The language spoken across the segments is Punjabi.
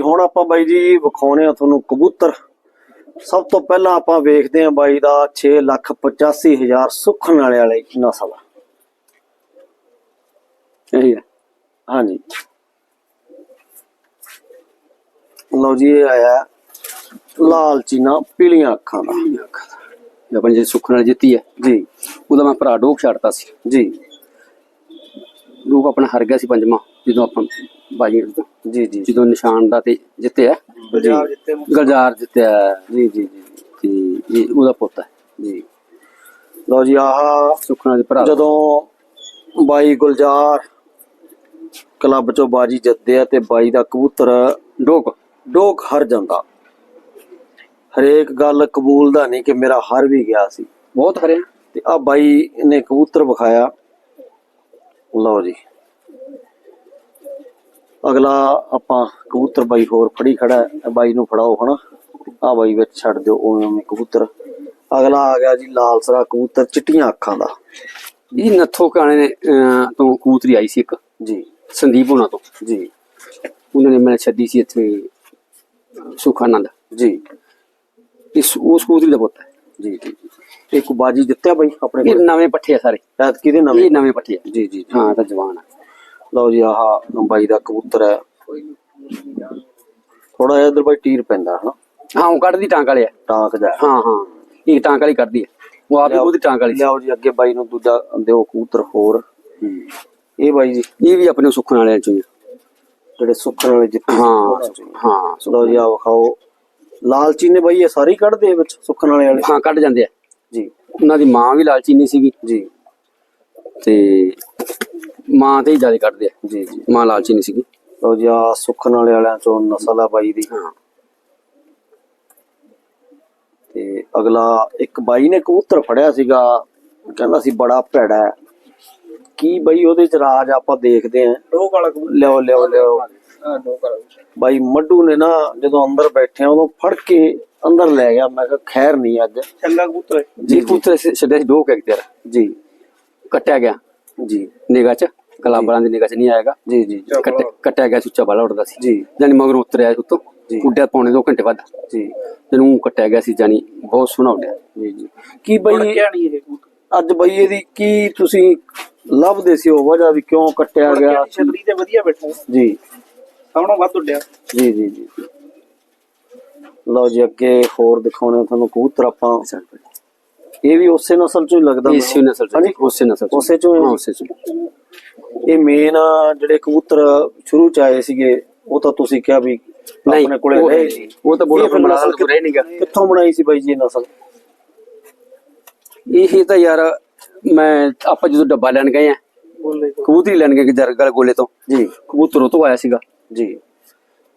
ਹੁਣ ਆਪਾਂ ਬਾਈ ਜੀ ਵਿਖਾਉਣੇ ਆ ਤੁਹਾਨੂੰ ਕਬੂਤਰ। ਸਭ ਤੋਂ ਪਹਿਲਾਂ ਆਪਾਂ ਵੇਖਦੇ ਆ ਬਾਈ ਦਾ 6 ਲੱਖ 85 ਹਜ਼ਾਰ ਸੁੱਖਣ ਵਾਲੇ ਵਾਲੇ ਨਸਲ ਇਹੀ ਹੈ ਹਾਂਜੀ। ਲਓ ਜੀ ਇਹ ਆਇਆ ਲਾਲ ਚੀਨਾ ਪੀਲੀਆਂ ਅੱਖਾਂ ਦਾ। ਜੇ ਆਪਣੀ ਜਿਹੜੀ ਸੁੱਖ ਨਾਲ ਜਿੱਤੀ ਹੈ ਜੀ। ਉਹਦਾ ਮੈਂ ਭਰਾ ਡੋਕ ਛੱਡਤਾ ਸੀ। ਜੀ। ਡੋਕ ਆਪਣਾ ਹਰ ਗਿਆ ਸੀ ਪੰਜਵਾਂ ਜਦੋਂ ਆਪਾਂ ਬਾਜੀ ਜਦੋਂ ਜੀ ਜੀ ਜਦੋਂ ਨਿਸ਼ਾਨ ਦਾ ਤੇ ਜਿੱਤਿਆ। ਗੁਲਜ਼ਾਰ ਜਿੱਤੇ ਗਲਜਾਰ ਜਿੱਤਿਆ। ਜੀ ਜੀ ਜੀ। ਤੇ ਇਹ ਉਹਦਾ ਪੁੱਤ ਹੈ। ਜੀ। ਲਓ ਜੀ ਆਹ ਸੁੱਖ ਨਾਲ ਦੇ ਭਰਾ। ਜਦੋਂ ਬਾਈ ਗੁਲਜ਼ਾਰ ਕਲੱਬ ਚੋਂ ਬਾਜੀ ਜਿੱਤਦੇ ਆ ਤੇ ਬਾਈ ਦਾ ਕਬੂਤਰ ਡੋਕ। ਡੋਕ ਹਰ ਜਾਂਦਾ। ਹਰੇਕ ਗੱਲ ਕਬੂਲ ਦਾ ਨਹੀਂ ਕਿ ਮੇਰਾ ਹਰ ਵੀ ਗਿਆ ਸੀ। ਬਹੁਤ ਹਰਿਆ। ਤੇ ਆ ਬਾਈ ਨੇ ਕਬੂਤਰ ਵਿਖਾਇਆ। ਲਓ ਜੀ। ਅਗਲਾ ਆਪਾਂ ਕਬੂਤਰ ਬਾਈ ਹੋਰ ਫੜੀ ਖੜਾ ਬਾਈ ਨੂੰ ਫੜਾਓ ਹਨਾ। ਆ ਬਾਈ ਵਿੱਚ ਛੱਡ ਦਿਓ ਉਵੇਂ ਕਬੂਤਰ। ਅਗਲਾ ਆ ਗਿਆ ਜੀ ਲਾਲ ਸਰਾ ਕਬੂਤਰ ਚਿੱਟੀਆਂ ਅੱਖਾਂ ਦਾ। ਇਹ ਨੱਥੋ ਕਾਣੇ ਨੇ ਤੋਂ ਕੂਤਰੀ ਆਈ ਸੀ ਇੱਕ। ਜੀ। ਸੰਦੀਪ ਹੋਣਾ ਤੋਂ। ਜੀ। ਉਹਨਾਂ ਨੇ ਮੈਨੂੰ ਛੱਡੀ ਸੀ ਇੱਥੇ ਸੁਖਾਨੰਦ ਜੀ। ਇਸ ਉਸ ਕੂਤਰੀ ਦਾ ਪੁੱਤ ਹੈ। ਜੀ ਜੀ। ਇੱਕ ਬਾਜੀ ਜਿੱਤਿਆ ਬਾਈ ਆਪਣੇ ਇਹ ਨਵੇਂ ਪੱਠੇ ਆ ਸਾਰੇ। ਐਤ ਕਿਹਦੇ ਨਵੇਂ? ਇਹ ਨਵੇਂ ਪੱਠੇ ਆ। ਜੀ ਜੀ। ਹਾਂ ਤਾਂ ਜਵਾਨ ਆ। ਲਓ ਜੀ ਆਹ ਬਾਈ ਦਾ ਕਬੂਤਰ ਹੈ। ਥੋੜਾ ਜਿਹਾ ਇਧਰ ਬਾਈ ਟੀਰ ਪੈਂਦਾ ਹਨਾ? ਹਾਂ ਉਹ ਕੱਢਦੀ ਟਾਂਕ ਵਾਲੇ ਆ। ਟਾਂਕ ਜਾ ਹਾਂ। ਹਾਂ ਇਹ ਟਾਂਕ ਵਾਲੀ ਕੱਢਦੀ ਹੈ। ਉਹ ਆਪ ਹੀ ਉਹਦੀ ਟਾਂਕ ਵਾਲੀ ਸੀ। ਲਿਆਓ ਜੀ ਅੱਗੇ ਬਾਈ ਨੂੰ ਦੂਜਾ ਦਿਓ ਕਬੂਤਰ ਹੋਰ। ਇਹ ਬਾਈ ਜੀ। ਇਹ ਵੀ ਆਪਣੇ ਸੁੱਖਣ ਵਾਲਿਆਂ ਚੋਂ ਹੀ ਆ। ਜਿਹੜੇ ਸੁੱਖਣ ਵਾਲੇ ਜਿੱਤੇ ਹਾਂ ਹਾਂ ਲਓ ਜੀ ਆ ਵਿਖਾਓ। ਲਾਲਚੀ ਨੇ ਬਾਈ ਇਹ ਸਾਰੇ ਹੀ ਕੱਢਦੇ ਆ ਵਿੱਚ ਸੁੱਖਣ ਵਾਲੇ ਵਾਲੇ? ਹਾਂ ਕੱਢ ਜਾਂਦੇ ਆ। ਜੀ। ਉਹਨਾਂ ਦੀ ਮਾਂ ਵੀ ਲਾਲਚੀਨੀ ਸੀਗੀ। ਜੀ। ਤੇ ਮਾਂ ਤੇ ਹੀ ਜ਼ਿਆਦਾ ਕੱਢਦੇ ਆ। ਜੀ ਜੀ। ਮਾਂ ਲਾਲਚੀਨੀ ਸੀਗੀ। ਲਓ ਜੀ ਆ ਸੁੱਖਣ ਵਾਲੇ ਵਾਲਿਆਂ ਚੋਂ ਨਸਲ ਆ ਬਾਈ ਦੀ। ਹਾਂ। ਤੇ ਅਗਲਾ ਇੱਕ ਬਾਈ ਨੇ ਕਬੂਤਰ ਫੜਿਆ ਸੀਗਾ। ਕਹਿੰਦਾ ਸੀ ਬੜਾ ਭੈੜਾ ਹੈ। ਕੀ ਬਾਈ ਉਹਦੇ ਚ ਰਾਜ ਆਪਾਂ ਦੇਖਦੇ ਆਂ ਦੋ ਕਾਲਾ ਕਬੂਤਰ। ਲਿਓ ਲਿਓ ਲਿਓ ਹਾਂ ਕਾਲਾ ਕਬੂਤਰ। ਬਾਈ ਮੱਡੂ ਨੇ ਨਾ ਜਦੋਂ ਅੰਦਰ ਬੈਠਿਆ ਉਦੋਂ ਫੜ ਕੇ ਅੰਦਰ ਲੈ ਗਿਆ। ਮੈਂ ਕਿਹਾ ਖੈਰ ਨਹੀਂ ਅੱਜ। ਛੱਲਾ ਕਬੂਤਰ। ਹੈ। ਜੀ ਪੁੱਤਰ ਛੱਡਿਆ ਸੀ ਦੋ ਕੁ ਤੇਰਾ ਜੀ। ਕੱਟਿਆ ਗਿਆ। ਜੀ। ਨਿਗਾਹ ਚ। ਕਲਾਬਰਾਂ ਦੀ ਨਿਗਾਹ ਚ ਨਹੀਂ ਆਏਗਾ। ਜੀ ਜੀ ਕੱਟਿਆ ਗਿਆ ਸੁੱਚਾ ਬਾਲਾ ਉੱਡਦਾ ਸੀ। ਜੀ। ਜਾਨੀ ਮਗਰ ਉਤਰਿਆ ਉੱਤੋਂ। ਜੀ। ਉੱਡਿਆ ਪੌਣੇ 2 ਘੰਟੇ ਬਾਅਦ। ਜੀ। ਤੈਨੂੰ ਕੱਟਿਆ ਗਿਆ ਸੀ ਜਾਨੀ ਬਹੁਤ ਸੋਹਣਾ ਉੱਡਿਆ। ਜੀ ਜੀ। ਕੀ ਬਈ ਅੱਜ ਬਈ ਇਹਦੀ ਕੀ ਤੁਸੀਂ ਲੱਭਦੇ ਸੀ ਉਹ ਵਜ੍ਹਾ ਵੀ ਕਿਉਂ ਕੱਟਿਆ ਗਿਆ? ਛਤਰੀ ਤੇ ਵਧੀਆ ਬੈਠਾ। ਜੀ। ਸਾਹਮਣੋਂ ਵੱਧ ਉੱਡਿਆ। ਜੀ ਜੀ ਜੀ। ਲਓ ਜੀ ਅੱਗੇ ਹੋਰ ਦਿਖਾਉਣੇ ਤੁਹਾਨੂੰ ਕਬੂਤਰ ਆਪਾਂ। ਇਹ ਵੀ ਉਸੇ ਨਸਲ ਚੋਂ ਹੀ ਲੱਗਦਾ ਇਸੇ। ਨਸਲ ਚ ਹਾਂਜੀ? ਉਸੇ ਨਸਲ ਚ। ਉਸੇ ਚੋਂ ਹੀ? ਹਾਂ ਉਸੇ ਚੋਂ। ਇਹ ਮੇਨ ਜਿਹੜੇ ਕਬੂਤਰ ਸ਼ੁਰੂ ਚ ਆਏ ਸੀਗੇ ਉਹ ਤਾਂ ਤੁਸੀਂ ਕਿਹਾ ਵੀ ਨਹੀਂ ਆਪਣੇ ਕੋਲੇ ਉਹ- ਰਹੇ ਨਹੀਂ। ਉਹ ਤਾਂ ਬੋਲਾ ਇਹ ਫਿਰ ਬਣਾ ਨਸਲ ਕੇ ਰਹਿ ਨਹੀਂਗਾ ਕਿੱਥੋਂ ਬਣਾਈ ਸੀ ਬਾਈ ਜੀ ਇਹ ਨਸਲ? ਇਹ ਤਾਂ ਯਾਰ ਮੈਂ ਆਪਾਂ ਜਦੋਂ ਡੱਬਾ ਲੈਣ ਗਏ ਆ ਕਬੂਤਰੀ ਲੈਣ ਗਏ ਜਰਗਲ ਗੋਲੇ ਤੋਂ। ਜੀ। ਕਬੂਤਰ ਉਹ ਤੋਂ ਆਇਆ ਸੀਗਾ। ਜੀ।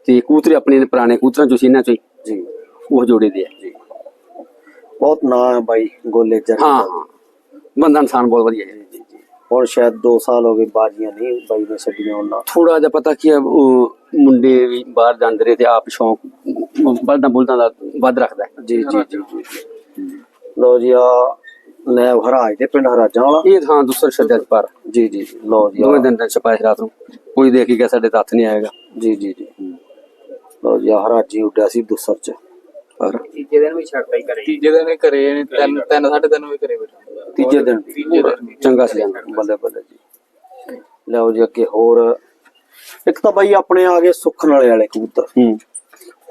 ਤੇ ਕਬੂਤਰੀ ਆਪਣੇ ਪੁਰਾਣੇ ਕਬੂਤਰਾਂ ਚੋਂ ਸੀ ਇਹਨਾਂ ਚੋਂ ਹੀ। ਜੀ। ਉਹ ਜੋੜੇ ਦੇ ਆ। ਜੀ। ਬਹੁਤ ਨਾਂ ਹੈ ਬਾਈ ਗੋਲੇ ਜਰ ਹਾਂ ਹਾਂ। ਬੰਦਾ ਇਨਸਾਨ ਬਹੁਤ ਵਧੀਆ ਹੈ ਜੀ। ਜੀ ਹੁਣ ਸ਼ਾਇਦ 2 ਸਾਲ ਹੋ ਗਏ ਬਾਜੀਆਂ ਨਹੀਂ ਬਾਈ ਨੇ ਛੱਡੀਆਂ ਉਹਨਾਂ। ਥੋੜਾ ਜਿਹਾ ਪਤਾ ਕੀ ਹੈ ਉਹ ਮੁੰਡੇ ਵੀ ਬਾਹਰ ਜਾਂਦੇ ਰਹੇ ਤੇ ਆਪ ਸ਼ੌਂਕ ਬਲਦਾਂ ਬੁਲਦਾਂ ਦਾ ਵੱਧ ਰੱਖਦਾ ਹੈ। ਜੀ ਜੀ ਜੀ ਜੀ ਲੋ ਜੀ ਆ ਨੈਬ ਹਰਾਜ ਦੇ ਪਿੰਡ ਹਰਾਜਾਂ ਵਾਲਾ। ਇਹ ਥਾਂ ਦੂਸਰਾ ਛੱਡਿਆ ਸੀ ਪਰ। ਜੀ ਜੀ ਜੀ, ਲਓ ਜੀ ਦੋਵੇਂ ਆਹ, ਦਿਨ ਦਿਨ ਛਪਾਇਆ ਸੀ ਰਾਤ ਨੂੰ। ਕੋਈ ਦੇਖ ਗਿਆ ਸਾਡੇ ਤੱਥ ਨਹੀਂ ਆਏਗਾ। ਜੀ ਜੀ ਜੀ। ਲਓ ਜੀ ਆਹ ਹਰਾਜੀ ਉੱਡਿਆ ਸੀ ਦੁਸਰ ਚ। ਪਰ ਤੀਜੇ ਦਿਨ ਵੀ ਛੱਡਦਾ ਹੀ ਕਰੇ ਤੀਜੇ ਦਿਨ ਵੀ ਕਰੇ ਨੇ ਤਿੰਨ ਤਿੰਨ ਸਾਢੇ ਤਿੰਨ ਵੀ ਕਰੇ ਬੈਠਾ ਤੀਜੇ ਦਿਨ ਤੀਜੇ ਦਿਨ ਚੰਗਾ ਸੀ ਬੱਲੇ ਬੱਲੇ ਜੀ। ਲਓ ਜੀ ਅੱਗੇ ਹੋਰ। ਇੱਕ ਤਾਂ ਬਾਈ ਆਪਣੇ ਆ ਗਏ ਸੁੱਖਣ ਵਾਲੇ ਵਾਲੇ ਕਬੂਤਰ। ਹੂੰ।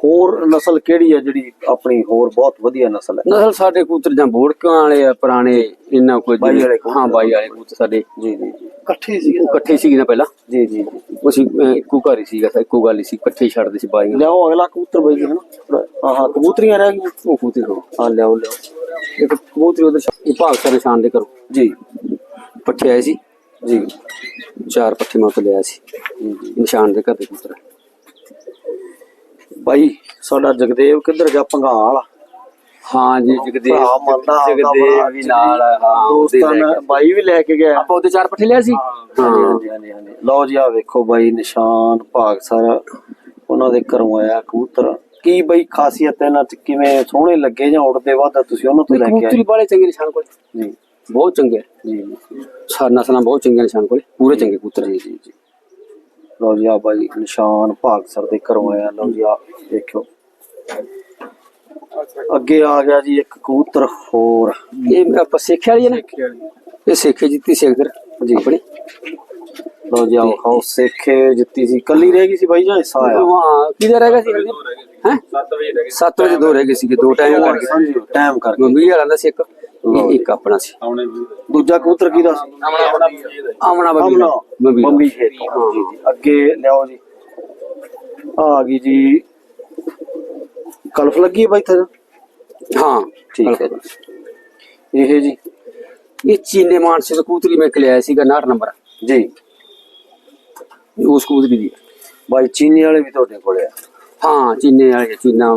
ਹੋਰ ਨਸਲ ਕਿਹੜੀ ਹੈ ਜਿਹੜੀ ਆਪਣੀ ਹੋਰ ਬਹੁਤ ਵਧੀਆ ਨਸਲ ਹੈ? ਨਸਲ ਸਾਡੇ ਕਬੂਤਰ ਜਾਂ ਬੋੜਕਾਂ ਵਾਲੇ ਆ ਪੁਰਾਣੇ ਇੰਨਾ ਕੋਈ ਬਾਈ ਵਾਲੇ। ਹਾਂ ਬਾਈ ਵਾਲੇ ਕਬੂਤਰ ਸਾਡੇ। ਜੀ ਜੀ ਇਕੱਠੇ ਸੀ ਇਕੱਠੇ ਸੀ ਨਾ ਪਹਿਲਾਂ? ਜੀ ਜੀ ਉਹ ਸੀ ਅਹ, ਇੱਕੋ ਘਰ ਹੀ ਸੀਗਾ ਤਾਂ ਇੱਕੋ ਗੱਲ ਹੀ ਸੀ ਇਕੱਠੇ ਛੱਡਦੇ ਸੀ ਬਾਈਆਂ। ਲਿਆਓ ਅਗਲਾ ਕਬੂਤਰ ਬਾਈ ਹਾਂ ਹਾਂ ਕਬੂਤਰੀਆਂ ਰਹਿ ਗਈਆਂ। ਉਹ ਕਬੂਤਰ ਹਾਂ ਲਿਆਓ ਲਿਆਓ। ਇੱਕ ਕਬੂਤਰ ਉਧਰ ਭਾਗ ਸਾਰੇ ਨਿਸ਼ਾਨ ਦੇ ਕਰੋ ਜੀ। ਪੱਠੇ ਆਏ ਸੀ। ਜੀ। ਚਾਰ ਪੱਠੇ ਮੈਂ ਲਿਆ ਸੀ। ਨਿਸ਼ਾਨ ਦੇ ਘਰ ਦੇ ਕਬੂਤਰ। ਬਾਈ ਸਾਡਾ ਜਗਦੇਵ ਕਿੱਧਰ ਗਿਆ? ਭੰਗਾਲ ਹਾਂ ਜੀ ਜਗਦੇਵ ਭਰਾ ਮੰਨਦਾ ਜਗਦੇਵ ਵੀ ਨਾਲ ਹਾਂ ਦੋਸਤਾਂ ਨਾਲ। ਬਾਈ ਵੀ ਲੈ ਕੇ ਗਿਆ। ਆਪਾਂ ਉਹਦੇ ਚਾਰ ਪੱਠੇ ਲਿਆ ਸੀ? ਹਾਂਜੀ ਹਾਂ ਹਾਂਜੀ। ਹਾਂਜੀ ਲਓ ਜੀ ਆ ਵੇਖੋ ਬਾਈ ਨਿਸ਼ਾਨ ਭਾਗ ਸਾਰਾ। ਉਹਨਾਂ ਦੇ ਘਰੋਂ ਆਇਆ ਕਬੂਤਰ। ਕੀ ਬਾਈ ਖਾਸੀਅਤ ਇਹਨਾਂ ਚ? ਕਿਵੇਂ ਸੋਹਣੇ ਲੱਗੇ ਜਾਂ ਉੜਦੇ ਵੱਧ ਤੁਸੀਂ ਉਹਨਾਂ ਤੋਂ ਲੈ ਕੇ ਕਬੂਤਰੀ ਆਏ? ਵਾਲੇ ਚੰਗੇ ਨਿਸ਼ਾਨ ਕੋਲ। ਜੀ। ਬਹੁਤ ਚੰਗੇ। ਜੀ। ਸਾਰ ਨਸਲਾਂ ਬਹੁਤ ਚੰਗੀਆਂ ਨਿਸ਼ਾਨ ਕੋਲ। ਪੂਰੇ ਚੰਗੇ ਕਬੂਤਰ। ਜੀ ਜੀ ਜੀ। ਲਓ ਜੀ ਆ ਬਾਈ ਨਿਸ਼ਾਨ ਭਾਗਸਰ ਦੇ ਘਰੋਂ ਆਇਆ ਲਓ ਜੀ ਆ ਦੇਖਿਓ। ਅੱਗੇ ਆ ਗਿਆ ਜੀ ਇੱਕ ਕਬੂਤਰ ਹੋਰ। ਇਹ ਆਪਾਂ ਸਿੱਖਿਆ ਵਾਲੀ ਹੈ ਨਾ? ਇਹ ਸਿੱਖੇ ਜਿੱਤੀ ਸੀ ਅਗਰ ਜੀ ਆਪਣੀ। ਲਓ ਜੀ ਆਓ ਖਾਓ ਸੇਖੇ ਜਿੱਤੀ ਸੀ। ਕੱਲੀ ਰਹਿ ਗਈ ਸੀ ਬਾਈ ਜਾਂ ਹਿੱਸਾ ਆਇਆ? ਹਾਂ ਕਿਹਦਾ ਰਹਿ ਗਿਆ ਸੀ? ਹੈ? 7 ਵਜੇ ਰਹਿ 7 ਵਜੇ ਦੋ ਰਹਿ ਗਏ ਸੀਗੇ ਦੋ ਟਾਈਮ ਕਰਕੇ। ਟਾਈਮ ਕਰਕੇ। ਮੰਮੀ ਵਾਲਾ ਦਾ ਸੀ ਇੱਕ ਇਹ ਇੱਕ ਆਪਣਾ ਸੀ। ਦੂਜਾ ਕਬੂਤਰ ਕਿਹਦਾ ਸੀ? ਆਮਣਾ ਬੰਬੀ ਅਮਨਾ ਬੰਬੀ ਬੰਬੀ ਖੇਤ ਤੋਂ। ਜੀ ਜੀ। ਅੱਗੇ ਲਿਆਓ ਜੀ। ਆ ਆ ਗਈ ਜੀ। ਕਲਫ ਲੱਗੀ ਹੈ ਬਾਈ ਇੱਥੇ ਹਾਂ ਠੀਕ ਹੈ ਜੀ। ਇਹ ਜੀ ਇਹ ਚੀਨੇ ਮਾਨਸੇ ਤੋਂ ਕਬੂਤਰੀ ਮੈਂ ਲਿਆਇਆ ਸੀਗਾ 69 ਨੰਬਰ। ਜੀ। ਉਸ ਕਬੂਤਰੀ ਦੀ ਹੈ। ਬਾਈ ਚੀਨੀ ਵਾਲੇ ਵੀ ਤੁਹਾਡੇ ਕੋਲੇ ਆ। ਹਾਂ ਚੀਨੇ ਵਾਲੇ ਚੀਨਾ।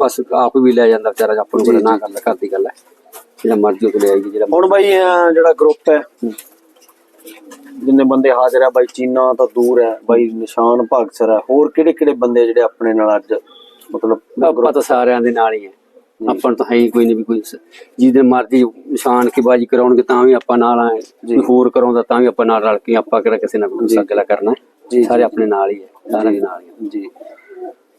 ਬਸ ਆਪ ਵੀ ਲੈ ਜਾਂਦਾ ਵਿਚਾਰਾ ਆਪਾਂ ਨੂੰ ਕੋਈ ਨਾ ਗੱਲ ਕਰਦੀ ਗੱਲ ਹੈ। ਜਿਹੜਾ ਮਰਜ਼ੀ ਉਹ ਲੈ ਆਈ ਜਿਹੜਾ ਹੁਣ ਬਾਈ ਇਹ ਜਿਹੜਾ ਗਰੁੱਪ ਹੈ ਜਿੰਨੇ ਬੰਦੇ ਹਾਜ਼ਰ ਆ ਬਾਈ ਚੀਨਾ ਤਾਂ ਦੂਰ ਹੈ ਬਾਈ ਨਿਸ਼ਾਨ ਭਾਗਸਰ ਹੈ। ਹੋਰ ਕਿਹੜੇ ਕਿਹੜੇ ਬੰਦੇ ਜਿਹੜੇ ਆਪਣੇ ਨਾਲ ਅੱਜ ਮਤਲਬ ਆਪਾਂ ਤਾਂ ਸਾਰਿਆਂ ਦੇ ਨਾਲ ਹੀ ਹੈ। ਆਪਾਂ ਤਾਂ ਹੈ ਹੀ ਕੋਈ ਨਹੀਂ ਵੀ ਕੋਈ ਜਿਹਦੇ ਮਰਜ਼ੀ ਨਿਸ਼ਾਨ ਕੇ ਬਾਜੀ ਕਰਾਉਣਗੇ ਤਾਂ ਵੀ ਆਪਾਂ ਨਾਲ ਆਏ। ਕੋਈ ਹੋਰ ਕਰਾਉਂਦਾ ਤਾਂ ਵੀ ਆਪਾਂ ਨਾਲ ਰਲ ਕੇ ਆਪਾਂ ਕਿਹੜਾ ਕਿਸੇ ਨਾਲ ਕੋਈ ਅਗਲਾ ਕਰਨਾ। ਜੀ, ਸਾਰੇ ਆਪਣੇ ਨਾਲ ਹੀ ਹੈ ਸਾਰਿਆਂ ਦੇ ਨਾਲ ਹੈ। ਜੀ।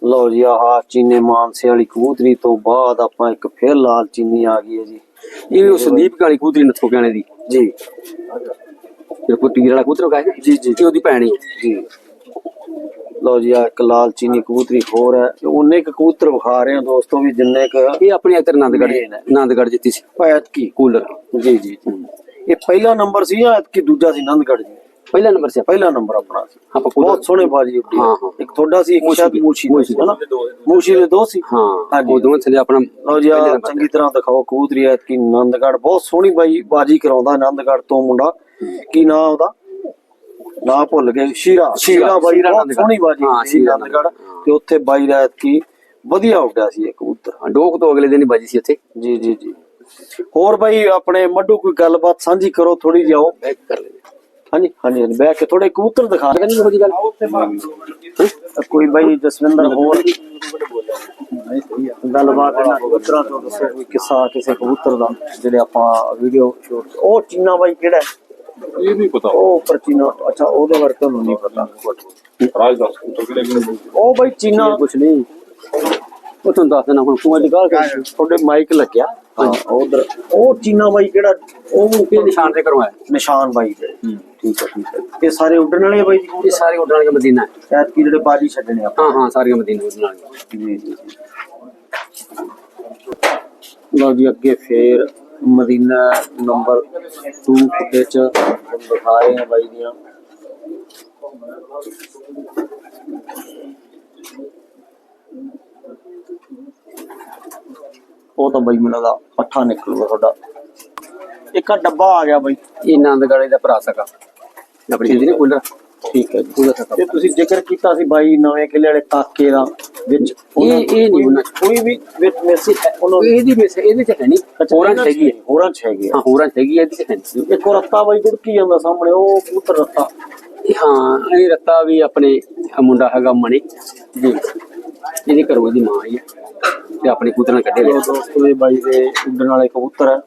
ਲਓ ਜੀ ਆਹ ਚੀਨੇ ਮਾਨਸੇ ਵਾਲੀ ਕਬੂਤਰੀ ਤੋਂ ਬਾਅਦ ਆਪਾਂ ਇੱਕ ਫਿਰ ਲਾਲ ਚੀਨੀ ਆ ਗਈ ਹੈ ਜੀ। ਇਹ ਵੀ ਉਹ ਸੰਦੀਪ ਕਾਲੀ ਕਬੂਤਰੀ ਨੱਥੋ ਗਿਆਣੇ ਦੀ। ਜੀ। ਕੋਈ ਟੀਰ ਵਾਲਾ ਕਬੂਤਰ ਕਹੇ ਜੀ ਜੀ ਉਹਦੀ ਭੈਣ। ਜੀ। ਲਓ ਜੀ ਆ ਇੱਕ ਲਾਲ ਚੀਨੀ ਕਬੂਤਰੀ ਹੋਰ ਹੈ। ਉਹਨੇ ਇੱਕ ਕਬੂਤਰ ਵਿਖਾ ਰਹੇ ਹਾਂ ਦੋਸਤੋ ਵੀ ਜਿੰਨੇ ਕ ਇਹ ਆਪਣੀ ਇੱਧਰ ਆਨੰਦਗੜ੍ਹ ਆਨੰਦਗੜ੍ਹ ਜਿੱਤੀ ਸੀ। ਪੈਤ ਕੀ ਕੂਲਰ। ਜੀ ਜੀ। ਇਹ ਪਹਿਲਾ ਨੰਬਰ ਸੀ ਜਾਂ ਕਿ ਦੂਜਾ ਸੀ ਨੰਦਗੜ੍ਹ ਜੀ? ਪਹਿਲਾ ਨੰਬਰ ਸੀ ਪਹਿਲਾ ਨੰਬਰ ਆਪਣਾ ਸੀ। ਆਪਾਂ ਬਹੁਤ ਸੋਹਣੇ ਬਾਜੀ ਉੱਡੀ ਹਾਂ, ਹਾਂ। ਇੱਕ ਤੁਹਾਡਾ ਸੀ ਇੱਕ ਸ਼ਾਇਦ ਮੂਸ਼ੀ ਦਾ ਸੀ ਹਨਾ? ਮੂਸ਼ੀ ਦੇ ਦੋ ਸੀ। ਹਾਂ। ਉਹ ਦੋਵੇਂ ਥੱਲੇ ਆਪਣਾ ਲਓ ਜੀ ਆਹ ਚੰਗੀ ਤਰ੍ਹਾਂ ਦਿਖਾਓ ਕਬੂਤਰੀ ਐਤ ਕੀ ਨੰਦਗੜ੍ਹ। ਬਹੁਤ ਸੋਹਣੀ ਬਾਈ ਬਾਜੀ ਕਰਾਉਂਦਾ ਨੰਦਗੜ੍ਹ ਤੋਂ ਮੁੰਡਾ। ਕੀ ਨਾਂ ਉਹਦਾ? ਨਾਂ ਭੁੱਲ ਗਏ ਸ਼ੀਰਾ। ਸ਼ੀਰਾ ਬਾਈ ਬਹੁਤ। ਸੋਹਣੀ ਬਾਜੀ ਹਾਂ, ਸ਼ੀਰਾ ਨੰਦਗੜ੍ਹ। ਤੇ ਉੱਥੇ ਬਾਈ ਐਤ ਕੀ ਵਧੀਆ ਉੱਡਿਆ ਸੀ ਇਹ ਕਬੂਤਰ। ਹਾਂ, ਡੋਕ ਤੋਂ ਅਗਲੇ ਦਿਨ ਹੀ ਬਾਜੀ ਸੀ ਉੱਥੇ। ਜੀ ਜੀ ਜੀ। ਹੋਰ ਬਾਈ ਆਪਣੇ ਮੱਡੂ ਕੋਈ ਗੱਲਬਾਤ ਸਾਂਝੀ ਕਰੋ ਥੋੜੀ ਜਿਹੀ ਆਓ। ਬੈਕ ਕਰ ਲੈ ਹਾਂਜੀ ਹਾਂਜੀ ਹਾਂਜੀ, ਬਹਿ ਕੇ ਥੋੜੇ ਕਬੂਤਰ ਦਿਖਾ ਕਹਿੰਦੀ ਇਹੋ ਜਿਹੀ ਗੱਲ ਅ, ਕੋਈ ਬਾਈ ਜਸਵਿੰਦਰ ਹੋਰ। ਗੱਲਬਾਤ ਇਹਨਾਂ ਕਬੂਤਰਾਂ ਤੋਂ ਦੱਸੋ ਕੋਈ ਕਿੱਸਾ ਕਿਸੇ ਕਬੂਤਰ ਦਾ ਜਿਹੜੇ ਆਪਾਂ ਵੀਡੀਓ ਸ਼ੂਟ ਉਹ ਚੀਨਾ ਬਾਈ ਕਿਹੜਾ ਹੈ? ਇਹ ਵੀ ਪਤਾ। ਉਹ ਉੱਪਰ ਚੀਨਾ ਅੱਛਾ ਉਹਦੇ ਬਾਰੇ ਤੁਹਾਨੂੰ ਨਹੀਂ ਪਤਾ। ਰਾਜ ਦੱਸ ਕਿਹੜੇ ਉਹ ਬਾਈ ਚੀਨਾ। ਕੁਛ ਨਹੀਂ। ਉਹ ਤੁਹਾਨੂੰ ਦੱਸ ਦੇਣਾ ਹੁਣ ਤੂੰ ਅੱਜ ਗੱਲ ਕਰ। ਤੁਹਾਡੇ ਮਾਈਕ ਲੱਗਿਆ। ਹਾਂ ਉਧਰ ਉਹ ਚੀਨਾ ਬਾਈ ਕਿਹੜਾ ਉਹ ਇਹ ਨਿਸ਼ਾਨ ਤੇ ਕਰਵਾਇਆ। ਨਿਸ਼ਾਨ ਬਾਈ ਦੇ। ਠੀਕ ਹੈ ਠੀਕ ਹੈ। ਇਹ ਸਾਰੇ ਉੱਡਣ ਵਾਲੇ ਆ ਬਾਈ ਜੀ? ਇਹ ਸਾਰੇ ਉੱਡਣ ਵਾਲੇ ਮਦੀਨਾ ਹੈ। ਸ਼ਾਇਦ ਕੀ ਜਿਹੜੇ ਬਾਜੀ ਛੱਡਣੇ ਆ। ਹਾਂ ਹਾਂ ਸਾਰੀਆਂ ਮਦੀਨਾ ਉੱਡਣ ਵਾਲੀਆਂ। ਜੀ ਜੀ ਲਓ ਜੀ ਅੱਗੇ ਫੇਰ ਮਦੀਨਾ ਨੰਬਰ 2 ਫੁੱਟੇ ਚ ਦਿਖਾ ਰਹੇ ਹਾਂ ਬਾਈ ਦੀਆਂ ਉਹ ਤਾਂ ਬਾਈ ਮੈਨੂੰ ਦਾ ਪੱਠਾ ਨਿਕਲੂਗਾ ਤੁਹਾਡਾ। ਇੱਕ ਆਹ ਡੱਬਾ ਆ ਗਿਆ ਬਾਈ। ਇਹ ਆਨੰਦਗੜ੍ਹ ਦਾ ਭਰਾ ਸਕਾ ਆਪਣੀ ਜਿੰਦੀ ਨੇ ਕੂਲਰ? ਠੀਕ ਹੈ ਕੂਲਰ ਸਕਾ ਤੇ ਤੁਸੀਂ ਜ਼ਿਕਰ ਕੀਤਾ ਸੀ ਬਾਈ ਨਵੇਂ ਕਿਲੇ ਵਾਲੇ ਕਾਕੇ ਦਾ ਵਿੱਚ ਇਹ ਇਹ ਨਹੀਂ ਉਹਨਾਂ ਚ। ਕੋਈ ਵੀ ਵਿੱਚ ਮੈਸੇਜ ਹੈ ਉਹਨਾਂ ਇਹਦੀ ਵਿੱਚ ਇਹਦੇ ਚ ਹੈ ਨਹੀਂ। ਹੋਰਾਂ ਚ ਹੈਗੀ ਹੈ। ਹੋਰਾਂ ਚ ਹੈਗੀ ਹੈ। ਹਾਂ ਹੋਰਾਂ ਚ ਹੈਗੀ ਹੈ ਇਹਦੇ ਚ ਹੈ ਨਹੀਂ। ਇੱਕ ਹੋਰ ਰੱਤਾ ਬਾਈ ਗੁੜਕੀ ਜਾਂਦਾ ਸਾਹਮਣੇ ਉਹ ਕਬੂਤਰ ਰੱਤਾ। ਇਹ ਹਾਂ ਇਹ ਰੱਤਾ ਵੀ ਆਪਣੇ ਆਹ ਮੁੰਡਾ ਹੈਗਾ ਮਣੀ ਜੀ। ਇਹਦੀ ਕਰੋ ਇਹਦੀ ਮਾਂ ਹੀ ਹੈ। ਤੇ ਆਪਣੇ ਕੂਤਰਾਂ ਕੱਢੇ ਉਹ ਲਿਆ ਦੋਸਤ ਦੇ ਬਾਈ ਦੇ ਉੱਡਣ ਵਾਲੇ ਕਬੂਤਰ ਹੈ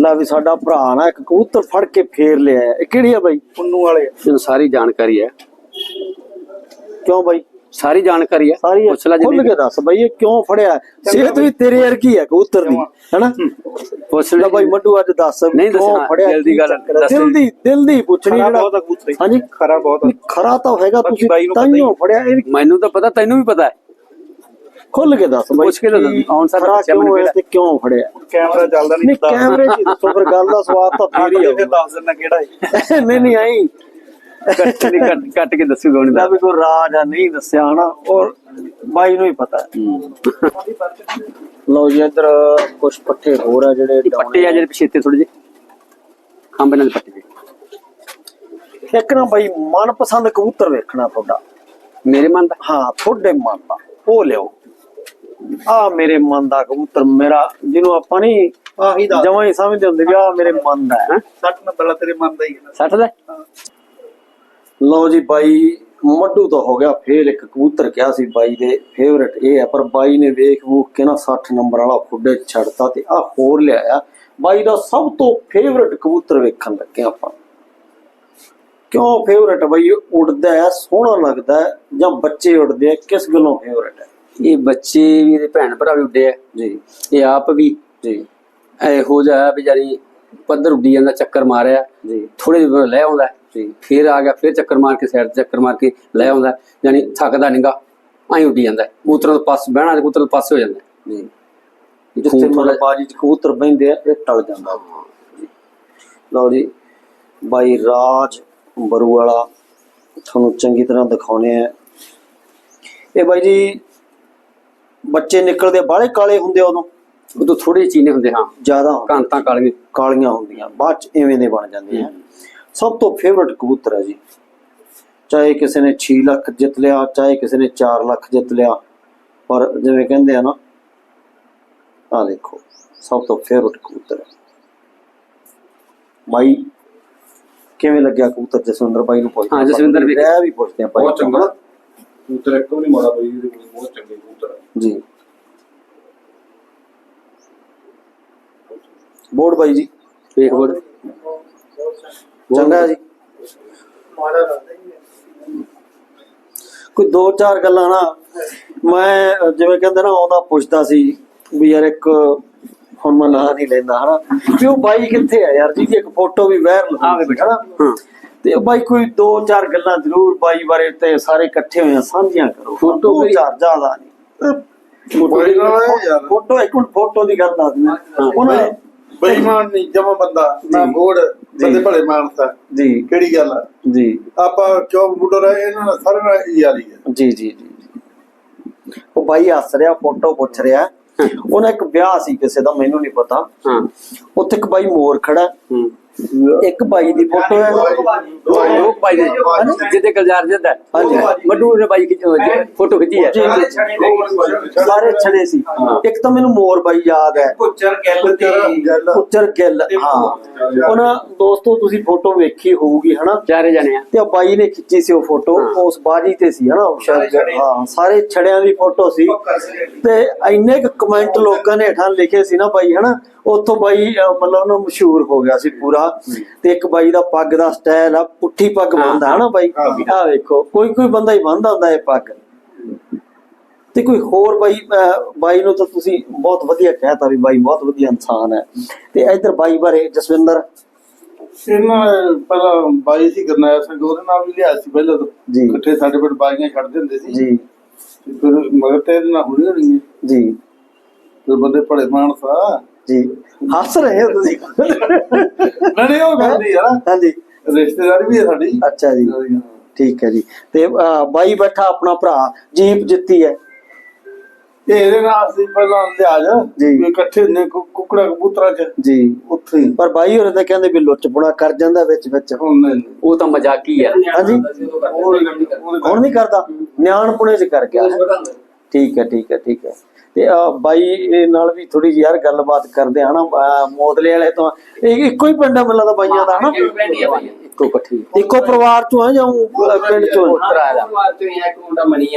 ਲੈ ਵੀ ਸਾਡਾ ਭਰਾ ਨਾ ਇੱਕ ਕਬੂਤਰ ਫੜ ਕੇ ਫੇਰ ਲਿਆ ਹੈ। ਇਹ ਕਿਹੜੀ ਆ ਬਾਈ? ਪੁੰਨੂ ਵਾਲੇ ਇਹਨੂੰ ਸਾਰੀ ਜਾਣਕਾਰੀ ਹੈ। ਕਿਉਂ ਬਾਈ? ਸਾਰੀ ਜਾਣਕਾਰੀ ਹੈ। ਸਾਰੀ ਪੁੱਛ ਲੈ ਖੁੱਲ ਕੇ ਦੱਸ ਬਾਈ ਇਹ ਕਿਉਂ ਫੜਿਆ? ਸਿਹਤ ਵੀ ਤੇਰੇ ਵਰਗੀ ਹੈ ਕਬੂਤਰ ਦੀ ਹੈਨਾ? ਪੁੱਛ ਲੈ ਬਾਈ ਮੱਡੂ ਅੱਜ ਦੱਸ ਨਹੀਂ ਦੱਸਣਾ, ਫੜਿਆ? ਦਿਲ ਦੀ ਕੀ ਗੱਲ। ਦਿਲ ਦੀ ਦਿਲ ਦੀ ਪੁੱਛਣੀ ਖਰਾ ਜਿਹੜਾ ਕਬੂਤਰ। ਹਾਂਜੀ। ਖਰਾ ਬਹੁਤ। ਖਰਾ ਤਾਂ ਹੈਗਾ ਤੁਸੀਂ ਤਾਈਓ ਫੜਿਆ ਇਹ ਮੈਨੂੰ ਤਾਂ ਪਤਾ ਤੈਨੂੰ ਵੀ ਪਤਾ ਹੈ। ਖੁੱਲ ਕੇ ਦੱਸ ਬਾਈ ਪੁੱਛ ਕੇ ਤਾਂ ਦੱਸ, ਆਉਣ ਸਾਰ ਖਰਾ ਬੱਚਿਆਂ ਕਿਉਂ ਨੂੰ ਹੋਇਆ ਤੇ ਕਿਉਂ ਫੜਿਆ? ਕੈਮਰਾ ਚੱਲਦਾ ਨਹੀਂ ਕੈਮਰੇ 'ਚ ਹੀ ਦੱਸੋ ਫਿਰ ਗੱਲ ਦਾ ਸਵਾਦ ਤਾਂ ਫੇਰ ਹੀ ਫਿਰ ਦੱਸ ਦਿੰਦਾ ਕਿਹੜਾ ਹੈ। ਨਹੀਂ ਨਹੀਂ ਆਈ। ਕੱਟ ਨਹੀਂ ਕੱਟ ਕੱਟ ਕੇ ਦੱਸੂਗਾ ਉਹਨੇ ਦਾ ਵੀ ਕੋਈ ਰਾਜ ਆ ਨਹੀਂ ਦੱਸਿਆ ਹਨਾ ਔਰ ਬਾਈ ਨੂੰ ਹੀ ਪਤਾ। ਹੈ। ਲਓ ਜੀ ਇੱਧਰ ਕੁਝ ਪੱਠੇ ਹੋਰ ਆ ਜਿਹੜੇ ਪੱਟੇ ਆ ਜਿਹੜੇ ਪਿਛੇਤੇ ਥੋੜੇ ਜਿਹੇ। ਖੰਭ ਨਾਲ ਪੱਟੇ। ਇੱਕ ਨਾ ਬਾਈ ਮਨਪਸੰਦ ਕਬੂਤਰ ਵੇਖਣਾ ਤੁਹਾਡਾ। ਮੇਰੇ ਮਨ ਦਾ? ਹਾਂ ਤੁਹਾਡੇ ਮਨ ਦਾ। ਉਹ ਲਿਓ ਆ ਮੇਰੇ ਮਨ ਦਾ ਕਬੂਤਰ ਮੇਰਾ ਜਿਹਨੂੰ ਆਪਾਂ ਨਹੀਂ ਆਹੀ ਦਾ ਜਮਾਂ ਹੀ ਸਮਝਦੇ ਹੁੰਦੇ ਵੀ ਆ ਮੇਰੇ ਮਨ ਦਾ ਹੈ। 60 ਨੰਬਰ ਤੇਰੇ ਮਨ ਦਾ ਹੀ ਹੈ 60 ਦਾ ਲਓ ਜੀ ਬਾਈ ਮੱਡੂ ਤਾਂ ਹੋ ਗਿਆ ਫੇਲ ਇੱਕ ਕਬੂਤਰ ਕਿਹਾ ਸੀ ਬਾਈ ਦੇ ਫੇਵਰਟ ਇਹ ਹੈ ਪਰ ਬਾਈ ਨੇ ਵੇਖ ਵੂਖ ਕੇ ਨਾ 60 ਨੰਬਰ ਵਾਲਾ ਖੁੱਡੇ ਛੱਡਤਾ ਤੇ ਆ ਹੋਰ ਲਿਆਇਆ। ਬਾਈ ਦਾ ਸਭ ਤੋਂ ਫੇਵਰਟ ਕਬੂਤਰ ਵੇਖਣ ਲੱਗੇ ਆਪਾਂ। ਕਿਉਂ ਫੇਵਰਟ ਬਈ? ਉੜਦਾ ਹੈ ਸੋਹਣਾ ਲੱਗਦਾ ਹੈ ਜਾਂ ਬੱਚੇ ਉੜਦੇ ਆ? ਕਿਸ ਗੱਲੋਂ ਫੇਵਰਟ ਹੈ? ਇਹ ਬੱਚੇ ਵੀ ਇਹਦੇ ਭੈਣ ਭਰਾ ਵੀ ਉੱਡੇ ਆ। ਜੀ। ਇਹ ਆਪ ਵੀ ਜੀ। ਇਹੋ ਜਿਹਾ ਵਿਚਾਰੀ ਪੱਧਰ ਉੱਡੀ ਜਾਂਦਾ ਚੱਕਰ ਮਾਰਿਆ। ਜੀ। ਥੋੜੇ ਜਿਹੇ ਲੈ ਆਉਂਦਾ। ਜੀ। ਫਿਰ ਆ ਗਿਆ ਫਿਰ ਚੱਕਰ ਮਾਰ ਕੇ ਸਾਈਡ ਚੱਕਰ ਮਾਰ ਕੇ ਲੈ ਆਉਂਦਾ। ਯਾਨੀ ਥੱਕਦਾ ਨਹੀਂਗਾ ਐਂ ਉੱਡੀ ਜਾਂਦਾ। ਕਬੂਤਰਾਂ ਦੇ ਪਾਸ ਬਹਿਣਾ ਤੇ ਕਬੂਤਰ ਦੇ ਪਾਸੇ ਹੋ ਜਾਂਦਾ। ਜੀ। ਜਿੱਥੇ ਖੂਨ ਥੋੜ੍ਹਾ- ਮਤਲਬ ਬਾਜੀ ਚ ਕਬੂਤਰ ਬੈਂਦੇ ਆ ਇਹ ਟਲ ਜਾਂਦਾ। ਲਓ ਜੀ ਬਾਈ ਰਾਜ ਬਰੂ ਵਾਲਾ ਤੁਹਾਨੂੰ ਚੰਗੀ ਤਰ੍ਹਾਂ ਦਿਖਾਉਣੇ ਆ। ਇਹ ਬਾਈ ਜੀ ਬੱਚੇ ਨਿਕਲਦੇ ਬਾਹਲੇ ਕਾਲੇ ਹੁੰਦੇ ਉਦੋਂ? ਉਦੋਂ ਥੋੜੇ ਚੀਨੇ ਹੁੰਦੇ ਹਾਂ। ਜ਼ਿਆਦਾ ਕਾਂਤਾਂ ਕਾਲੀਆਂ। ਕਾਲੀਆਂ ਹੁੰਦੀਆਂ। ਬਾਅਦ ਚ ਐਵੇਂ ਦੇ ਬਣ ਜਾਂਦੇ ਆ ਸਭ ਤੋਂ ਫੇਵਰਟ ਕਬੂਤਰ ਹੈ ਜੀ। ਚਾਹੇ ਕਿਸੇ ਨੇ 6 ਲੱਖ ਜਿੱਤ ਲਿਆ ਚਾਹੇ ਕਿਸੇ ਨੇ 4 ਲੱਖ ਜਿੱਤ ਲਿਆ ਪਰ ਜਿਵੇਂ ਕਹਿੰਦੇ ਆ ਨਾ ਆ ਦੇਖੋ ਸਭ ਤੋਂ ਫੇਵਰਟ ਕਬੂਤਰ ਹੈ ਬਾਈ ਕਿਵੇਂ ਲੱਗਿਆ ਕਬੂਤਰ? ਜਸਵਿੰਦਰ ਬਾਈ ਨੂੰ ਪੁੱਛਦੇ ਹਾਂ, ਜਸਵਿੰਦਰ ਵੀ- ਰਹਿ ਵੀ ਪੁੱਛਦੇ ਆ ਬਾਈ ਬਹੁਤ ਚੰਗਾ। ਕਬੂਤਰ ਇੱਕ ਵੀ ਨਹੀਂ ਮਾੜਾ ਬਈ ਇਹਦੇ ਕੋਲ ਬਹੁਤ ਚੰਗੇ ਕਬੂਤਰ ਆ। ਜੀ। ਬੋਰਡ ਬਾਈ ਜੀ ਵੇਖ ਬੋੜ ਚੰਗਾ ਹੈ ਜੀ। ਕੋਈ ਦੋ ਚਾਰ ਗੱਲਾਂ ਨਾ ਮੈਂ ਜਿਵੇਂ ਕਹਿੰਦੇ ਨਾ ਆਉਂਦਾ ਪੁੱਛਦਾ ਸੀ ਵੀ ਯਾਰ ਇੱਕ ਹੁਣ ਮੈਂ ਨਾਂ ਨਹੀਂ ਲੈਂਦਾ ਹਨਾ? ਵੀ ਉਹ ਬਾਈ ਕਿੱਥੇ ਆ ਯਾਰ? ਜਿਹਦੀ ਇੱਕ ਫੋਟੋ ਵੀ ਵਾਇਰਲ ਆਵੇ ਬੇਟਾ। ਤੇ ਬਾਈ ਕੋਈ ਦੋ ਚਾਰ ਗੱਲਾਂ ਜ਼ਰੂਰ ਬਾਈ ਬਾਰੇ ਤੇ ਸਾਰੇ ਇਕੱਠੇ ਹੋਏ ਆ ਸਾਂਝੀਆਂ ਕਰੋ। ਫੋਟੋ ਵੀ- ਚਾਰ ਜ਼ਿਆਦਾ ਨਹੀਂ ਫੋਟੋ ਇੱਕ ਫੋਟੋ ਦੀ ਗੱਲ ਦੱਸ ਦਿੰਦਾ। ਉਹਨਾਂ ਬੇਈਮਾਨ ਨਹੀਂ ਜਮਾ ਬੰਦਾ। ਨਾ। ਬੋੜ ਬੰਦੇ ਭਲੇ ਮਾਨਸਾ ਜੀ। ਕਿਹੜੀ ਗੱਲ ਆ? ਜੀ। ਆਪਾਂ ਕਿਉਂ ਮੁੰਡਾ ਰਹੇ? ਇਹਨਾਂ ਨਾਲ ਸਾਰੇ ਨਾਲ ਹੀ ਯਾਰੀ ਹੈ ਜੀ ਜੀ ਜੀ। ਉਹ ਬਾਈ ਹੱਸ ਰਿਹਾ ਫੋਟੋ ਪੁੱਛ ਰਿਹਾ। ਉਹਨਾਂ ਇੱਕ ਵਿਆਹ ਸੀ ਕਿਸੇ ਦਾ ਮੈਨੂੰ ਨਹੀਂ ਪਤਾ। ਹਾਂ। ਉੱਥੇ ਇੱਕ ਬਾਈ ਮੋਰ ਖੜਾ। ਹੂੰ। ਇੱਕ ਬਾਈ ਦੀ ਫੋਟੋ ਹੈ। ਲੋਕ ਭਾਈ ਦੇ ਜਿੱਦੇ ਕਲਜਾਰ ਜਿੱਦਾ ਹਾਂਜੀ। ਮੱਡੂ ਨੇ ਬਾਈ ਫੋਟੋ ਖਿੱਚੀ ਹੈ। ਸਾਰੇ ਛੜੇ ਸੀ। ਇੱਕ ਤਾਂ ਮੈਨੂੰ ਮੋਰ ਬਾਈ ਯਾਦ ਹੈ। ਪੁੱਚਰ ਗੱਲ ਦੀ ਉੱਚਰ ਗਿੱਲ। ਹਾਂ। ਉਹਨਾਂ ਦੋਸਤੋ ਤੁਸੀਂ ਫੋਟੋ ਵੇਖੀ ਹੋਊਗੀ ਹਨਾ? ਚਾਰੇ ਜਣੇ ਆ। ਤੇ ਉਹ ਬਾਈ ਨੇ ਖਿੱਚੀ ਸੀ ਉਹ ਫੋਟੋ। ਉਸ ਬਾਜੀ ਤੇ ਸੀ ਹਨਾ? ਹਾਂ ਸਾਰੇ ਛੜਿਆਂ ਦੀ ਫੋਟੋ ਸੀ। ਤੇ ਇੰਨੇ ਕੁ ਕਮੈਂਟ ਲੋਕਾਂ ਨੇ ਹੇਠਾਂ ਲਿਖੇ ਸੀ ਨਾ ਬਾਈ ਹਨਾ? ਉੱਥੋਂ ਬਾਈ ਅਹ, ਮਤਲਬ ਉਹਨੂੰ ਮਸ਼ਹੂਰ ਹੋ ਗਿਆ ਸੀ ਪੂਰਾ। ਤੇ ਇੱਕ ਬਾਈ ਦਾ ਪੱਗ ਦਾ ਸਟਾਈਲ ਆ ਪੁੱਠੀ ਪੱਗ ਬੰਨਦਾ ਹਨਾ ਬਾਈ? ਆਹ ਵੇਖੋ ਕੋਈ ਕੋਈ ਬੰਦਾ ਹੀ ਬੰਨਦਾ ਹੁੰਦਾ ਇਹ ਪੱਗ। ਤੇ ਕੋਈ ਹੋਰ ਬਾਈ ਅਹ, ਬਾਈ ਨੂੰ ਤਾਂ ਤੁਸੀਂ ਬਹੁਤ ਵਧੀਆ ਕਹਿਤਾ ਵੀ ਬਾਈ ਬਹੁਤ ਵਧੀਆ ਇਨਸਾਨ ਹੈ। ਤੇ ਇਧਰ ਬਾਈ ਬਾਰੇ ਜਸਵਿੰਦਰ। ਇਹਨਾਂ ਪਹਿਲਾਂ ਬਾਈ ਸੀ ਕਰਨਾਇਆ ਸਿੰਘ ਉਹਦੇ ਨਾਲ ਵੀ ਲਿਆ ਸੀ ਪਹਿਲਾਂ ਤੋਂ। ਜੀ। ਇਕੱਠੇ ਸਾਡੇ ਪਿੰਡ ਬਾਈਆਂ ਛੱਡਦੇ ਹੁੰਦੇ ਸੀ। ਜੀ। ਤੇ ਫਿਰ ਮਗਰ ਤੇ ਇਹਦੇ ਨਾਲ ਹੁਣੀ ਹੋਣੀ ਜੀ। ਤੇ ਬੰਦੇ ਭਲੇ ਮਾਨਸਾ ਜੀ। ਹੱਸ ਰਹੇ ਹੋ ਤੁਸੀਂ। ਨਹੀਂ ਉਹ ਗੱਲ ਨਹੀਂ ਯਾਰ ਹਾਂਜੀ। ਰਿਸ਼ਤੇਦਾਰੀ ਵੀ ਹੈ ਸਾਡੀ। ਅੱਛਾ ਜੀ। ਠੀਕ ਹੈ ਜੀ। ਤੇ ਬਾਈ ਬੈਠਾ ਆਪਣਾ ਭਰਾ ਜੀਪ ਜਿੱਤੀ ਹੈ। ਇਹ ਇਹਦੇ ਨਾਲ ਅਸੀਂ ਪਹਿਲਾਂ ਲਿਆ ਜਾ। ਜੀ। ਇਕੱਠੇ ਨੇ ਕੁੱਕੜਾ ਕਬੂਤਰਾਂ ਚ। ਜੀ। ਉੱਥੇ ਹੀ। ਪਰ ਬਾਈ ਹੋਰੇ ਤਾਂ ਕਹਿੰਦੇ ਵੀ ਲੁੱਚ ਪੁਣਾ ਕਰ ਜਾਂਦਾ ਵਿੱਚ ਵਿੱਚ। ਨਹੀਂ। ਉਹ ਤਾਂ ਮਜ਼ਾਕੀ ਆ। ਹਾਂਜੀ। ਉਹ ਉਹਦੇ ਹੁਣ ਨਹੀਂ ਕਰਦਾ। ਨਿਆਣਪੁਣੇ ਚ ਕਰ ਗਿਆ। ਹੈ। ਠੀਕ ਹੈ ਠੀਕ ਹੈ ਠੀਕ ਹੈ। ਤੇ ਬਾਈ ਇਹ ਨਾਲ ਵੀ ਥੋੜੀ ਜਿਹੀ ਯਾਰ ਗੱਲਬਾਤ ਕਰਦੇ ਆ ਨਾ ਅਹ, ਮੋਦਲੇ ਵਾਲੇ ਤੋਂ ਇੱਕੋ ਹੀ ਪਿੰਡ ਹੈ ਮੈਨੂੰ ਲੱਗਦਾ ਬਾਈਆਂ ਦਾ ਹਨਾ? ਇੱਕੋ ਇਕੱਠੀ। ਇੱਕੋ ਪਰਿਵਾਰ ਚੋਂ ਹੈ ਜਾਂ ਪਿੰਡ ਚੋਂ?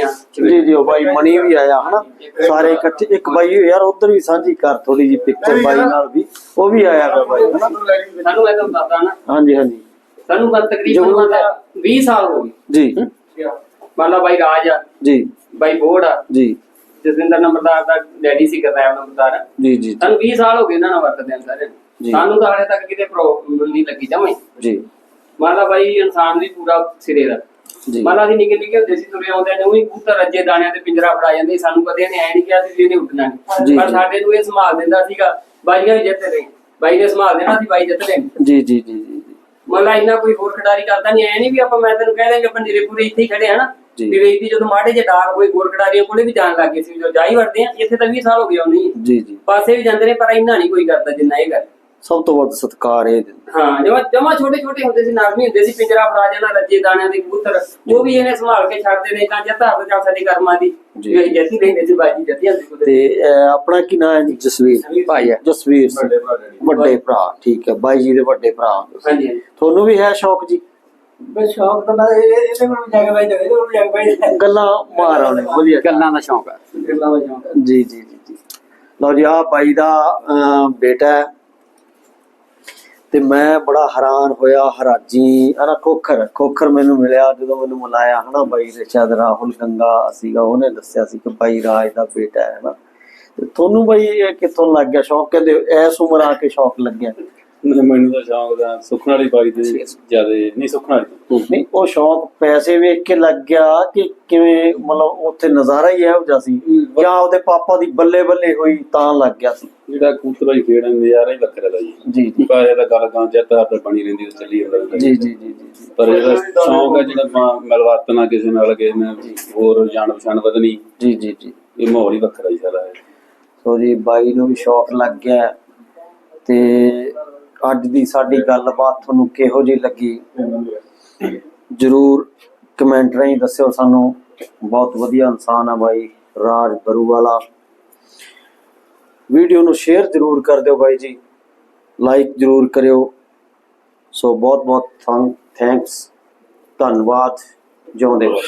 ਹੈ? ਜੀ ਜੀ ਉਹ ਬਾਈ ਮਣੀ ਵੀ ਆਇਆ ਹਨਾ? ਸਾਰੇ ਇਕੱਠੇ ਇੱਕ ਬਾਈ ਯਾਰ ਉਧਰ ਵੀ ਸਾਂਝੀ ਕਰ ਥੋੜੀ ਜੀ ਪਿਕਚਰ ਬਾਈ ਨਾਲ ਵੀ ਉਹ ਵੀ ਆਇਆ ਵਾ ਬਾਈ ਹਨਾ? ਸਾਨੂੰ ਮੈਂ ਤੁਹਾਨੂੰ ਦੱਸਦਾ ਨਾ। ਹਾਂਜੀ ਹਾਂਜੀ। ਸਾਨੂੰ ਬਸ ਤਕਰੀਬਨ ਮਤਲਬ 20 ਸਾਲ ਹੋ ਗਏ। ਜੀ। ਮੰਨ ਲਾ ਬਾਈ ਰਾਜ ਆ। ਜੀ। ਬਾਈ ਬੋੜ ਆ। ਜੀ। ਜਸਵਿੰਦਰ ਨੰਬਰਦਾਰ ਦਾ ਡੈਡੀ ਸੀ ਕਰਦਾ ਨੰਬਰਦਾਰ। ਜੀ ਜੀ ਸਾਨੂੰ 20 ਸਾਲ ਹੋ ਗਏ ਇਹਨਾਂ ਨਾਲ ਵਰਤਦੇ ਆਂ ਸਾਰੇ। ਸਾਨੂੰ ਤਾਂ ਹਾਲੇ ਤੱਕ ਕਿਤੇ ਪ੍ਰੋਬਲਮ ਨਹੀਂ ਲੱਗੀ ਜਮੇ ਜੀ। ਮੰਨ ਲਾ ਬਾਈ ਇਨਸਾਨ ਵੀ ਪੂਰਾ ਸਿਰੇ ਦਾ। ਜੀ। ਮੰਨ ਲਾ ਅਸੀਂ ਨਿੱਕੇ ਨਿੱਕੇ ਹੁੰਦੇ ਸੀ ਤੁਰੇ ਆਉਂਦੇ ਨੇ ਉਹੀ ਕਬੂਤਰ ਰੱਜੇ ਦਾਣਿਆਂ ਤੇ ਪਿੰਜਰਾ ਫੜਾ ਜਾਂਦੇ ਸਾਨੂੰ ਕਦੇ ਨੇ ਐ ਨਹੀਂ ਕਿਹਾ ਸੀ ਵੀ ਇਹਨੇ ਉੱਡਣਾ ਨਹੀਂ ਪਰ। ਸਾਡੇ ਨੂੰ ਇਹ ਸੰਭਾਲ ਦਿੰਦਾ ਸੀਗਾ ਬਾਈਆਂ ਵੀ ਜਿੱਤ ਰਹੇ ਬਾਈ ਨੇ ਸੰਭਾਲ ਦੇਣਾ ਸੀ ਬਾਈ ਜਿੱਤ ਰਹੇ ਜੀ ਜੀ ਜੀ ਜੀ ਮੰਨ ਲਾ ਇੰਨਾ ਕੋਈ ਹੋਰ ਖਿਡਾਰੀ ਕਰਦਾ ਨਹੀਂ ਐ ਨਹੀਂ ਵੀ ਆਪਾਂ ਮੈਂ ਤੈਨੂੰ ਕਹਿ ਦਾਂਗੇ ਆਪਾਂ ਨਿਰੇਪੁਰੇ ਇੱਥੇ ਹੀ ਖੜੇ ਹਨਾ? ਜੀ। ਨਿਰੇਪੀ ਜਦੋਂ ਮਾੜੇ ਜੇ ਡਾਰ ਹੋਏ ਹੋਰ ਖਿਡਾਰੀਆਂ ਕੋਲੇ ਵੀ ਜਾਣ ਲੱਗੇ ਸੀ ਜੋ ਜਾਈ ਵੜਦੇ ਆ ਇੱਥੇ ਤਾਂ 20 ਸਾਲ ਹੋ ਗਏ ਉਹਨੀ ਜੀ ਜੀ। ਪਾਸੇ ਵੀ ਜਾਂਦੇ ਨੇ ਪਰ ਇੰਨਾ ਨਹੀਂ ਕੋਈ ਕਰਦਾ ਜਿੰਨਾ ਇਹ ਕਰ। ਸਭ ਤੋਂ ਵੱਧ ਸਤਿਕਾਰ ਇਹ ਦਿੰਦਾ। ਹਾਂ ਜਮਾ ਜਮਾ ਛੋਟੇ ਛੋਟੇ ਹੁੰਦੇ ਸੀ ਨਾਜ਼ਮੀ ਹੁੰਦੇ ਸੀ ਪਿੰਜਰਾ ਫੜਾ ਜਾਣਾ ਰੱਜੇ ਦਾਣਿਆਂ ਦੇ ਕਬੂਤਰ ਉਹ ਵੀ ਇਹਨੇ ਸੰਭਾਲ ਕੇ ਛੱਡਦੇ ਨੇ ਤਾਂ ਜੱਤਾ ਹੋ ਜਾ ਸਾਡੀ ਕਰਮਾਂ ਦੀ। ਜੀ। ਜੀ ਜੱਤੀ ਰਹਿੰਦੇ ਸੀ ਬਾਜੀ ਜੱਤੀ ਹੁੰਦੀ ਕੁਦਰਤ ਤੇ ਆਪਣਾ ਕੀ ਨਾਮ ਹੈ ਜੀ? ਜਸਵੀਰ। ਭਾਈ ਆ ਜਸਵੀਰ ਵੱਡੇ ਭਰਾ ਡੈਡੀ। ਵੱਡੇ ਭਰਾ ਠੀਕ ਹੈ। ਬਾਈ ਜੀ ਦੇ ਵੱਡੇ ਭਰਾ। ਹਾਂਜੀ। ਤੁਹਾਨੂੰ ਵੀ ਹੈ ਸ਼ੌਕ ਜੀ? ਬਸ ਸ਼ੌਕ ਤਾਂ ਇਹਦੇ ਕੋਲ ਜਾ ਕੇ ਬਾਈ ਇਹਦੇ ਕੋਲ ਜਾ ਕੇ ਬਾਈ ਗੱਲਾਂ ਮਾਰ ਆਉਣੇ ਵਧੀਆ। ਗੱਲਾਂ ਦਾ ਸ਼ੌਂਕ ਆ ਗੱਲਾਂ ਦਾ ਸ਼ੌਕ ਹੈ। ਜੀ ਜੀ ਜੀ ਜੀ। ਲਓ ਜੀ ਆ ਬਾਈ ਦਾ ਅਹ, ਬੇਟਾ ਹੈ। ਤੇ ਮੈਂ ਬੜਾ ਹੈਰਾਨ ਹੋਇਆ ਹਰਾਜੀ। ਖੋਖਰ ਮੈਨੂੰ ਮਿਲਿਆ ਜਦੋਂ ਮੈਨੂੰ ਮਿਲਾਇਆ ਹਨਾ ਬਾਈ ਦੇ ਸ਼ਾਇਦ ਰਾਹੁਲ ਗੰਗਾ ਸੀਗਾ ਉਹਨੇ ਦੱਸਿਆ ਸੀ ਕਿ ਬਾਈ ਰਾਜ ਦਾ ਬੇਟਾ ਹੈ ਤੇ ਤੁਹਾਨੂੰ ਬਾਈ ਇਹ ਕਿੱਥੋਂ ਲੱਗ ਗਿਆ? ਸ਼ੌਕ ਕਹਿੰਦੇ ਐਸ ਉਮਰ ਆ ਕੇ ਸ਼ੌਕ ਲੱਗਿਆ। ਮੈਨੂੰ ਤਾਂ ਸ਼ੌਂਕ ਦਾ ਸੁਖਣ ਵਾਲੀ ਬਾਈ ਦੇ ਜ਼ਿਆਦਾ ਨਹੀਂ ਸੁਖਣ ਵਾਲੀ ਨਹੀਂ ਉਹ ਸ਼ੌਕ ਪੈਸੇ ਵੇਖ ਕੇ ਲੱਗ ਗਿਆ ਕਿ ਕਿਵੇਂ ਮਤਲਬ ਉੱਥੇ ਨਜ਼ਾਰਾ ਹੀ ਇਹੋ ਜਿਹਾ ਸੀ। ਜਾਂ ਉਹਦੇ ਪਾਪਾ ਦੀ ਬੱਲੇ ਬੱਲੇ ਹੋਈ ਤਾਂ ਲੱਗ ਗਿਆ ਸੀ। ਜਿਹੜਾ ਵਾਲੀ ਖੇਡਣ ਦੇ ਯਾਰ ਹੀ ਵੱਖਰਾ ਦਾ ਜੀ ਜੀ ਜੀ। ਪਾਇਆ ਦਾ ਗੱਲ ਗਾਂ ਜੱਤਾ ਤੇ ਬਣੀ ਰਹਿੰਦੀ ਤੇ ਚੱਲੀ ਜਾਂਦਾ ਜੀ ਜੀ ਜੀ ਪਰ ਜਿਹੜਾ ਸ਼ੌਂਕ ਹੈ ਜਿਹੜਾ ਆਪਾਂ ਮਿਲਵਰਤਨਾ ਕਿਸੇ ਨਾਲ ਕਿਸੇ ਨੇ ਹੋਰ ਜਾਣ ਪਛਾਣ ਵਧਣੀ। ਜੀ ਜੀ ਜੀ। ਇਹ ਮਾਹੌਲ ਹੀ ਵੱਖਰਾ ਹੀ ਸਾਰਾ ਹੈ। ਸੋ ਜੀ ਬਾਈ ਨੂੰ ਵੀ ਸ਼ੌਕ ਲੱਗ ਗਿਆ ਤੇ ਅੱਜ ਦੀ ਸਾਡੀ ਗੱਲਬਾਤ ਤੁਹਾਨੂੰ ਕਿਹੋ ਜਿਹੀ ਲੱਗੀ? ਜਰੂਰ ਕਮੈਂਟ ਰਾਹੀਂ ਦੱਸਿਓ ਸਾਨੂੰ। ਬਹੁਤ ਵਧੀਆ ਇਨਸਾਨ ਆ ਬਾਈ, ਰਾਜ ਬਰੂਵਾਲਾ। ਵੀਡੀਓ ਨੂੰ ਸ਼ੇਅਰ ਜਰੂਰ ਕਰ ਦਿਓ ਬਾਈ ਜੀ। ਲਾਈਕ ਜਰੂਰ ਕਰਿਓ। ਸੋ ਬਹੁਤ ਬਹੁਤ ਥੈਂਕਸ ਧੰਨਵਾਦ। ਜਿਉਂਦੇ ਰਹੋ।